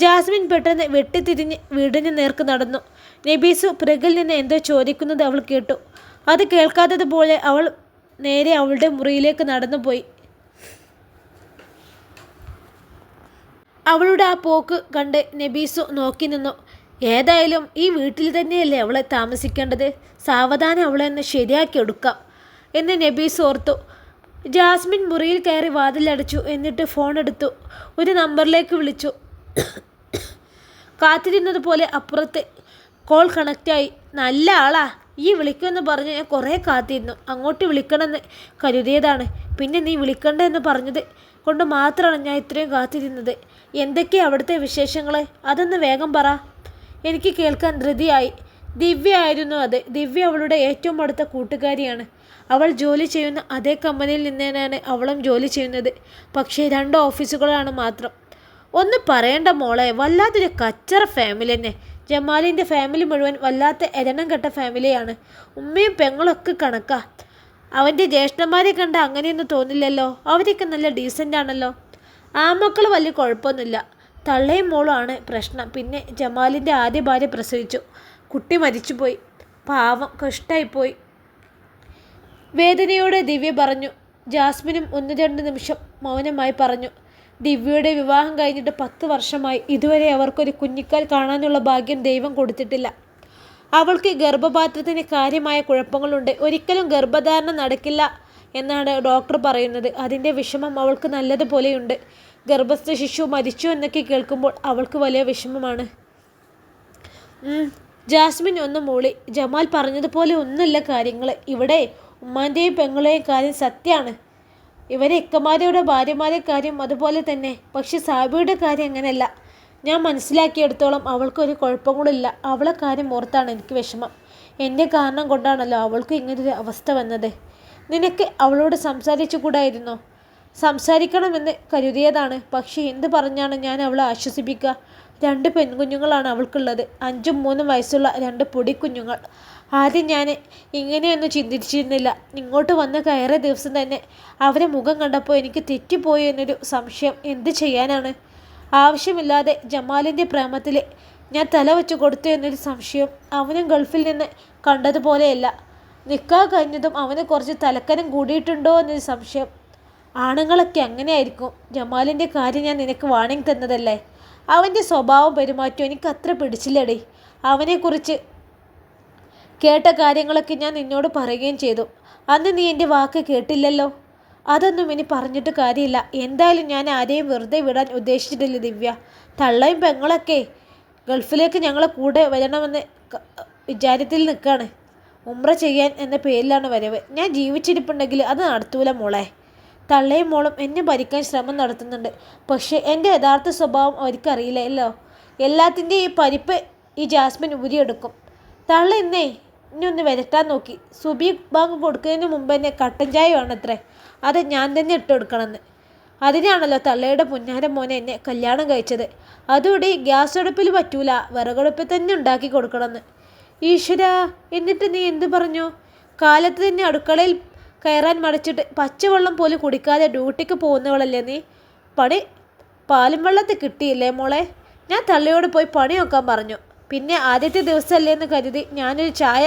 S1: ജാസ്മിൻ പെട്ടെന്ന് വെട്ടിത്തിരിഞ്ഞ് വീടിന് നേർക്ക് നടന്നു. നബീസു പ്രകിൽ നിന്ന് എന്തോ ചോദിക്കുന്നത് അവൾ കേട്ടു. അത് കേൾക്കാത്തതുപോലെ അവൾ നേരെ അവളുടെ മുറിയിലേക്ക് നടന്നുപോയി. അവളുടെ ആ പോക്ക് കണ്ട് നബീസു നോക്കി നിന്നു. ഏതായാലും ഈ വീട്ടിൽ തന്നെയല്ലേ അവളെ താമസിക്കേണ്ടത്? സാവധാനം അവളെ ഒന്ന് ശരിയാക്കി എടുക്കാം. എന്ന് നബീസ് ഓർത്തു. ജാസ്മിൻ മുറിയിൽ കയറി വാതിലടച്ചു എന്നിട്ട് ഫോൺ എടുത്തു. ഒരു നമ്പറിലേക്ക് വിളിച്ചു. കാത്തിരുന്നത് പോലെ അപ്പുറത്ത് കോൾ കണക്റ്റായി. നല്ല ആളാ. ഈ വിളിക്കുമെന്ന് പറഞ്ഞ് ഞാൻ കുറേ കാത്തിരുന്നു. അങ്ങോട്ട് വിളിക്കണമെന്ന് കരുതിയതാണ്. പിന്നെ നീ വിളിക്കണ്ടെന്ന് പറഞ്ഞത് കൊണ്ട് മാത്രമാണ് ഞാൻ ഇത്രയും കാത്തിരുന്നത്. എന്തൊക്കെയാണ് അവിടുത്തെ വിശേഷങ്ങൾ അതൊന്ന് വേഗം പറ. എനിക്ക് കേൾക്കാൻ ധൃതിയായി. ദിവ്യ ആയിരുന്നു അത്. ദിവ്യ അവളുടെ ഏറ്റവും അടുത്ത കൂട്ടുകാരിയാണ്. അവൾ ജോലി ചെയ്യുന്ന അതേ കമ്പനിയിൽ നിന്നാണ് അവളും ജോലി ചെയ്യുന്നത്. പക്ഷേ രണ്ട് ഓഫീസുകളാണ് മാത്രം. ഒന്ന് പറയണ്ട മോളെ വല്ലാത്തൊരു കച്ചറ ഫാമിലി തന്നെ ജമാലിന്റെ ഫാമിലി മുഴുവൻ വല്ലാത്ത എരണം കെട്ട ഫാമിലിയാണ് ഉമ്മയും പെങ്ങളൊക്കെ കണക്കാ. അവന്റെ ജ്യേഷ്ഠന്മാരെ കണ്ട അങ്ങനെയൊന്നും തോന്നില്ലല്ലോ. അവരൊക്കെ നല്ല ഡീസന്റ് ആണല്ലോ. ആ മക്കൾ വലിയ കുഴപ്പമൊന്നുമില്ല. തള്ളയും മോളുമാണ് പ്രശ്നം. പിന്നെ ജമാലിന്റെ ആദ്യ ഭാര്യ പ്രസവിച്ചു. കുട്ടി മരിച്ചുപോയി. പാവം കഷ്ടായിപ്പോയി. വേദനയോടെ ദിവ്യ പറഞ്ഞു ജാസ്മിനും ഒന്ന് രണ്ട് നിമിഷം മൗനമായി പറഞ്ഞു. ദിവ്യയുടെ വിവാഹം കഴിഞ്ഞിട്ട് പത്ത് വർഷമായി. ഇതുവരെ അവർക്കൊരു കുഞ്ഞിക്കാൽ കാണാനുള്ള ഭാഗ്യം ദൈവം കൊടുത്തിട്ടില്ല. അവൾക്ക് ഗർഭപാത്രത്തിന് കാര്യമായ കുഴപ്പങ്ങളുണ്ട്. ഒരിക്കലും ഗർഭധാരണ നടക്കില്ല എന്നാണ് ഡോക്ടർ പറയുന്നത്. അതിന്റെ വിഷമം അവൾക്ക് നല്ലതുപോലെയുണ്ട്. ഗർഭസ്ഥ ശിശു മരിച്ചു എന്നൊക്കെ കേൾക്കുമ്പോൾ അവൾക്ക് വലിയ വിഷമമാണ്. ജാസ്മിൻ ഒന്ന് മൂളി ജമാൽ പറഞ്ഞതുപോലെ ഒന്നുമില്ല കാര്യങ്ങൾ ഇവിടെ ഉമ്മാന്റെയും പെങ്ങളുടെയും കാര്യം സത്യമാണ്. ഇവരെ ഇക്കമാരുടെ ഭാര്യമാരെ കാര്യം അതുപോലെ തന്നെ. പക്ഷെ സാബിയുടെ കാര്യം അങ്ങനെയല്ല. ഞാൻ മനസ്സിലാക്കിയെടുത്തോളം അവൾക്കൊരു കുഴപ്പം കൂടില്ല അവളെ കാര്യം ഓർത്താണ് എനിക്ക് വിഷമം. എന്റെ കാരണം കൊണ്ടാണല്ലോ അവൾക്ക് ഇങ്ങനൊരു അവസ്ഥ വന്നത്. നിനക്ക് അവളോട് സംസാരിച്ചു കൂടായിരുന്നോ സംസാരിക്കണമെന്ന് കരുതിയതാണ്. പക്ഷേ എന്ത് പറഞ്ഞാണ് ഞാൻ അവളെ ആശ്വസിപ്പിക്കുക? രണ്ട് പെൺകുഞ്ഞുങ്ങളാണ് അവൾക്കുള്ളത്. അഞ്ചും മൂന്നും വയസ്സുള്ള രണ്ട് പൊടിക്കുഞ്ഞുങ്ങൾ. ആദ്യം ഞാൻ ഇങ്ങനെയൊന്നും ചിന്തിച്ചിരുന്നില്ല. ഇങ്ങോട്ട് വന്ന് കയറിയ ദിവസം തന്നെ അവരെ മുഖം കണ്ടപ്പോൾ എനിക്ക് തെറ്റിപ്പോയി എന്നൊരു സംശയം. എന്ത് ചെയ്യാനാണ്? ആവശ്യമില്ലാതെ ജമാലിന്റെ പ്രേമത്തിൽ ഞാൻ തല വെച്ച് കൊടുത്തു എന്നൊരു സംശയം അവനും ഗൾഫിൽ നിന്ന് കണ്ടതുപോലെയല്ല. നിൽക്കാൻ കഴിഞ്ഞതും അവന് കുറച്ച് തലക്കനം കൂടിയിട്ടുണ്ടോ എന്നൊരു സംശയം. ആണുങ്ങളൊക്കെ അങ്ങനെയായിരിക്കും. ജമാലിന്റെ കാര്യം ഞാൻ നിനക്ക് വാണിംഗ് തന്നതല്ലേ? അവന്റെ സ്വഭാവം പെരുമാറ്റം എനിക്ക് അത്ര പിടിച്ചില്ലടി. അവനെക്കുറിച്ച് കേട്ട കാര്യങ്ങളൊക്കെ ഞാൻ നിന്നോട് പറയുകയും ചെയ്തു. അന്ന് നീ എന്റെ വാക്ക് കേട്ടില്ലല്ലോ? അതൊന്നും ഇനി പറഞ്ഞിട്ട് കാര്യമില്ല. എന്തായാലും ഞാൻ ആരെയും വെറുതെ വിടാൻ ഉദ്ദേശിച്ചിട്ടില്ല ദിവ്യ. തള്ളയും പെങ്ങളൊക്കെ ഗൾഫിലേക്ക് ഞങ്ങളെ കൂടെ വരണമെന്ന് വിചാരത്തിൽ നിൽക്കുകയാണ് ഉമ്ര ചെയ്യാൻ എന്ന പേരിലാണ് വരവ്. ഞാൻ ജീവിച്ചിരിപ്പുണ്ടെങ്കിൽ അത് നടത്തൂല മോളെ. തള്ളയും മോളും എന്നെ ഭരിക്കാൻ ശ്രമം നടത്തുന്നുണ്ട്. പക്ഷേ എന്റെ യഥാർത്ഥ സ്വഭാവം അവർക്കറിയില്ലല്ലോ. എല്ലാത്തിന്റെയും ഈ പരിപ്പ് ഈ ജാസ്മിൻ ഊരിയെടുക്കും. തള്ള ഇന്നേ ഇനി ഒന്ന് വരട്ടാൻ നോക്കി. സുബി ബാങ്ക് കൊടുക്കുന്നതിന് മുമ്പ് തന്നെ കട്ടൻ ചായ വേണത്രേ. അത് ഞാൻ തന്നെ ഇട്ട് കൊടുക്കണമെന്ന് അതിനാണല്ലോ തള്ളയുടെ പുന്നാര മോനെ എന്നെ കല്യാണം കഴിച്ചത്. അതുകൂടി ഗ്യാസ് അടുപ്പിൽ പറ്റൂല. വിറകടുപ്പിൽ തന്നെ ഉണ്ടാക്കി കൊടുക്കണമെന്ന്. ഈശ്വര എന്നിട്ട് നീ എന്തു പറഞ്ഞു? കാലത്ത് തന്നെ അടുക്കളയിൽ കയറാൻ മടച്ചിട്ട് പച്ചവെള്ളം പോലും കുടിക്കാതെ ഡ്യൂട്ടിക്ക് പോകുന്നവളല്ലേ നീ? പണി പാലും വെള്ളത്തിൽ കിട്ടിയില്ലേ മോളെ? ഞാൻ തള്ളിയോട് പോയി പണി നോക്കാൻ പറഞ്ഞു. പിന്നെ ആദ്യത്തെ ദിവസമല്ലേ എന്ന് കരുതി ഞാനൊരു ചായ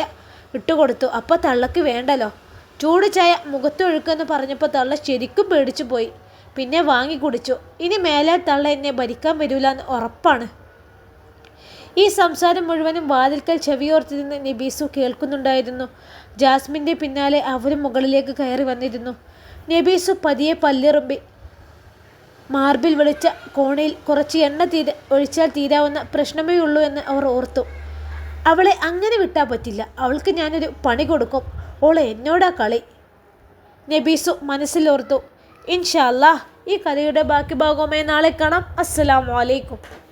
S1: ഇട്ടുകൊടുത്തു. അപ്പോൾ തള്ളക്ക് വേണ്ടല്ലോ. ചൂട് ചായ മുഖത്തൊഴുക്കെന്ന് പറഞ്ഞപ്പോൾ തള്ള ശരിക്കും പേടിച്ചു പോയി പിന്നെ വാങ്ങി കുടിച്ചു. ഇനി മേലെ തള്ള എന്നെ ഭരിക്കാൻ വരില്ല എന്ന് ഉറപ്പാണ്. ഈ സംസാരം മുഴുവനും വാതിൽക്കൽ ചെവിയോർത്തിരുന്ന് നബീസു കേൾക്കുന്നുണ്ടായിരുന്നു. ജാസ്മിന്റെ പിന്നാലെ അവരും മുകളിലേക്ക് കയറി വന്നിരുന്നു. നബീസു പതിയെ പല്ലിറുമ്പി മാർബിൽ വിളിച്ച കോണയിൽ കുറച്ച് എണ്ണ തീര ഒഴിച്ചാൽ തീരാവുന്ന പ്രശ്നമേ ഉള്ളൂ എന്ന് അവർ ഓർത്തു. അവളെ അങ്ങനെ വിട്ടാൽ പറ്റില്ല. അവൾക്ക് ഞാനൊരു പണി കൊടുക്കും. ഓളെ എന്നോടാ കളി? നബീസു മനസ്സിലോർത്തു ഇൻഷാല്ലാ ഈ കഥയുടെ ബാക്കി ഭാഗവുമായി നാളെ കാണാം. അസ്സലാമലൈക്കും